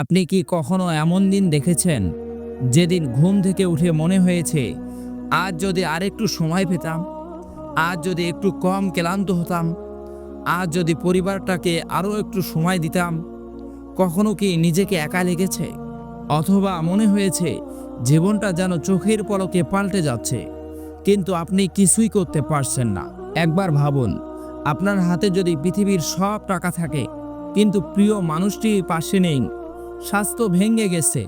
আপনি কি কখনো এমন দিন দেখেছেন? যেদিন ঘুম থেকে উঠে মনে হয়েছে, আজ যদি আরেকটু সময় পেতাম, আজ যদি একটু কম ক্লান্ত হতাম, আজ যদি পরিবারটাকে আরও একটু সময় দিতাম, কখনো কি নিজেকে একা লেগেছে? অথবা মনে হয়েছে, জীবনটা যেন চোখের পলকে পাল্টে যাচ্ছে, কিন্তু আপনি কিছুই করতে পারছেন না। একবার ভাবুন, আপনার হাতে যদি পৃথিবীর সব টাকা থাকে, কিন্তু প্রিয় মানুষটি পাশে নেই স্বাস্থ্য ভেঙে গেছে,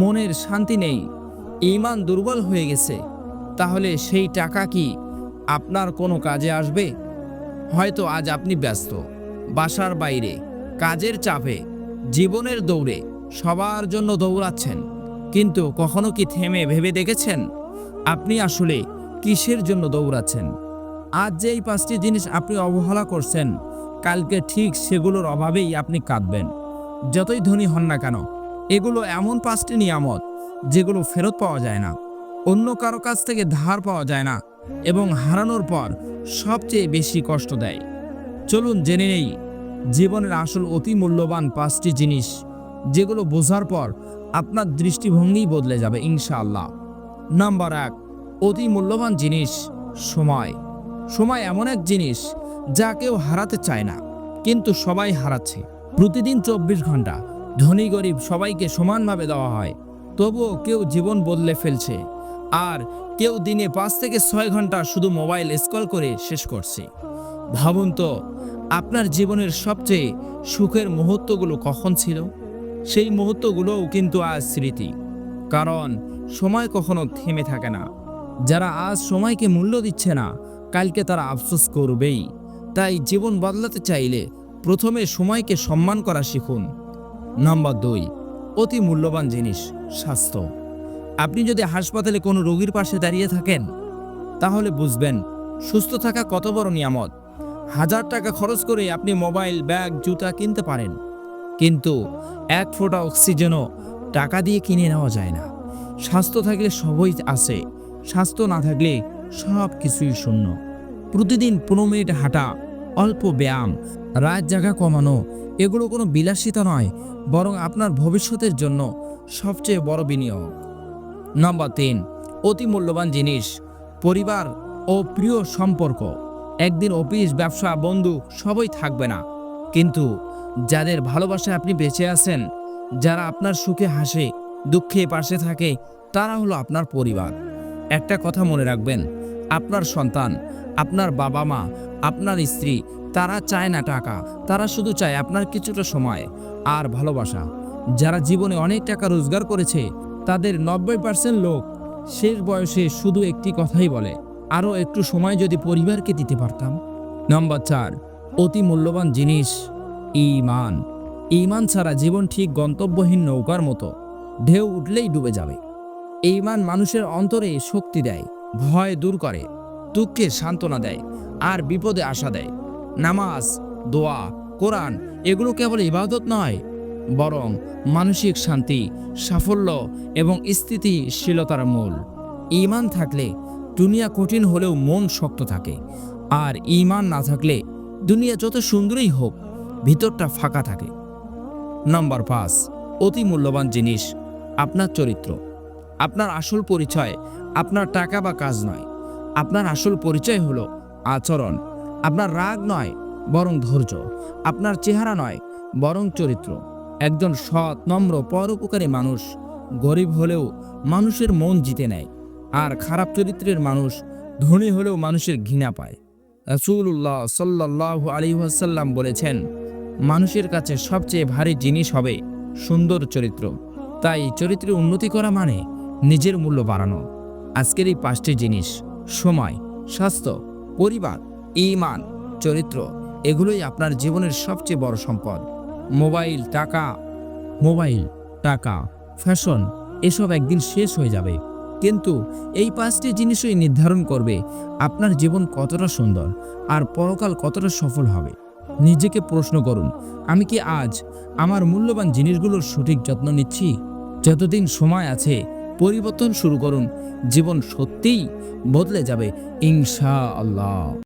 মনের শান্তি নেই ইমান দুর্বল হয়ে গেছে, তাহলে সেই টাকা কি আপনার কোনো কাজে আসবে? হয়তো আজ আপনি ব্যস্ত, বাসার বাইরে, কাজের চাপে, জীবনের দৌড়ে, সবার জন্য দৌড়াচ্ছেন, কিন্তু কখনো কি থেমে ভেবে দেখেছেন? আপনি আসলে কিসের জন্য দৌড়াচ্ছেন? আজ যে এই পাঁচটি জিনিস আপনি অবহেলা করছেন, কালকে ঠিক সেগুলোর অভাবেই আপনি কাঁদবেন। যতই ধনী হন না কেন, এগুলো এমন পাঁচটি নিয়ামত যেগুলো ফেরত পাওয়া যায় না। অন্য কারও কাছ থেকে ধার পাওয়া যায় না এবং হারানোর পর সবচেয়ে বেশি কষ্ট দেয়। চলুন জেনে নেই, জীবনের আসল অতি মূল্যবান পাঁচটি জিনিস যেগুলো বোঝার পর আপনার দৃষ্টিভঙ্গি বদলে যাবে, ইনশাআল্লাহ। নাম্বার এক, অতি মূল্যবান জিনিস, সময়। সময় এমন এক জিনিস যা কেউ হারাতে চায় না, কিন্তু সবাই হারাচ্ছে। প্রতিদিন চব্বিশ ঘণ্টা। ধনী, গরিব সবাইকে সমানভাবে দেওয়া হয়। তবুও কেউ জীবন বদলে ফেলছে। আর কেউ দিনে পাঁচ থেকে ছয় ঘণ্টা শুধু মোবাইল স্ক্রল করে শেষ করছে। ভাবুন তো, আপনার জীবনের সবচেয়ে সুখের মুহূর্তগুলো কখন ছিল? সেই মুহূর্তগুলোও কিন্তু আজ স্মৃতি। কারণ সময় কখনো থেমে থাকে না। যারা আজ সময়কে মূল্য দিচ্ছে না, কালকে তারা আফসোস করবেই। তাই জীবন বদলাতে চাইলে প্রথমে সময়কে সম্মান করা শিখুন। নাম্বার দুই, অতি মূল্যবান জিনিস, স্বাস্থ্য। আপনি যদি হাসপাতালে কোনো রোগীর পাশে দাঁড়িয়ে থাকেন, তাহলে বুঝবেন সুস্থ থাকা কত বড় নিয়ামত। হাজার টাকা খরচ করে আপনি মোবাইল, ব্যাগ, জুতা কিনতে পারেন। কিন্তু এক ফোঁটা অক্সিজেনও টাকা দিয়ে কিনে নেওয়া যায় না। স্বাস্থ্য থাকলে সবই আছে, স্বাস্থ্য না থাকলে সব কিছুই শূন্য। প্রতিদিন পনেরো মিনিট হাঁটা অল্প ব্যায়াম, রাত জায়গা কমানো, এগুলো কোনো বিলাসিতা নয়, বরং আপনার ভবিষ্যতের জন্য সবচেয়ে বড় বিনিয়োগ। নম্বর তিন, অতি মূল্যবান জিনিস, পরিবার ও প্রিয় সম্পর্ক। একদিন অফিস, ব্যবসা, বন্ধু সবই থাকবে না। কিন্তু যাদের ভালোবাসায় আপনি বেঁচে আছেন, যারা আপনার সুখে হাসে, দুঃখে পাশে থাকে, তারা হলো আপনার পরিবার। একটা কথা মনে রাখবেন, আপনার সন্তান, আপনার বাবা মা আপনার স্ত্রী, তারা চায় না টাকা, তারা শুধু চায় আপনার কিছুটা সময় আর ভালোবাসা। যারা জীবনে অনেক টাকা রোজগার করেছে, তাদের নব্বই পার্সেন্ট লোক শেষ বয়সে শুধু একটি কথাই বলে, আরও একটু সময় যদি পরিবারকে দিতে পারতাম। নম্বর চার, অতি মূল্যবান জিনিস, ইমান। ইমান ছাড়া জীবন ঠিক গন্তব্যহীন নৌকার মতো, ঢেউ উঠলেই ডুবে যাবে। ইমান মানুষের অন্তরে শক্তি দেয়, ভয় দূর করে। দুঃখে সান্ত্বনা দেয়, আর বিপদে আশা দেয়। নামাজ, দোয়া, কোরআন, এগুলো কেবল ইবাদত নয়, বরং মানসিক শান্তি, সাফল্য এবং স্থিতিশীলতার মূল। ইমান থাকলে দুনিয়া কঠিন হলেও মন শক্ত থাকে, আর ইমান না থাকলে দুনিয়া যত সুন্দরই হোক, ভিতরটা ফাঁকা থাকে। নম্বর পাঁচ, অতি মূল্যবান জিনিস, আপনার চরিত্র। আপনার আসল পরিচয়, আপনার টাকা বা কাজ নয়। আপনার আসল পরিচয় হলো আচরণ। আপনার রাগ নয়, বরং ধৈর্য। আপনার চেহারা নয়, বরং চরিত্র। একজন সৎ, নম্র, পরোপকারী মানুষ গরিব হলেও মানুষের মন জিতে নেয়, আর খারাপ চরিত্রের মানুষ ধনী হলেও মানুষের ঘৃণা পায়। রাসূলুল্লাহ সাল্লাহ আলী ওয়াসাল্লাম বলেছেন, মানুষের কাছে সবচেয়ে ভারী জিনিস হবে সুন্দর চরিত্র। তাই চরিত্রের উন্নতি করা মানে নিজের মূল্য বাড়ানো। আজকের এই পাঁচটি জিনিস। সময়, স্বাস্থ্য, পরিবার ইমান চরিত্র, এগুলোই আপনার জীবনের সবচেয়ে বড় সম্পদ। মোবাইল, টাকা। মোবাইল, টাকা, ফ্যাশন, এসব একদিন শেষ হয়ে যাবে। কিন্তু এই পাঁচটি জিনিসই নির্ধারণ করবে আপনার জীবন কতটা সুন্দর আর পরকাল কতটা সফল হবে। নিজেকে প্রশ্ন করুন, আমি কি আজ আমার মূল্যবান জিনিসগুলোর সঠিক যত্ন নিচ্ছি? যতদিন সময় আছে পরিবর্তন শুরু করুন। জীবন সত্যিই বদলে যাবে ইনশা আল্লাহ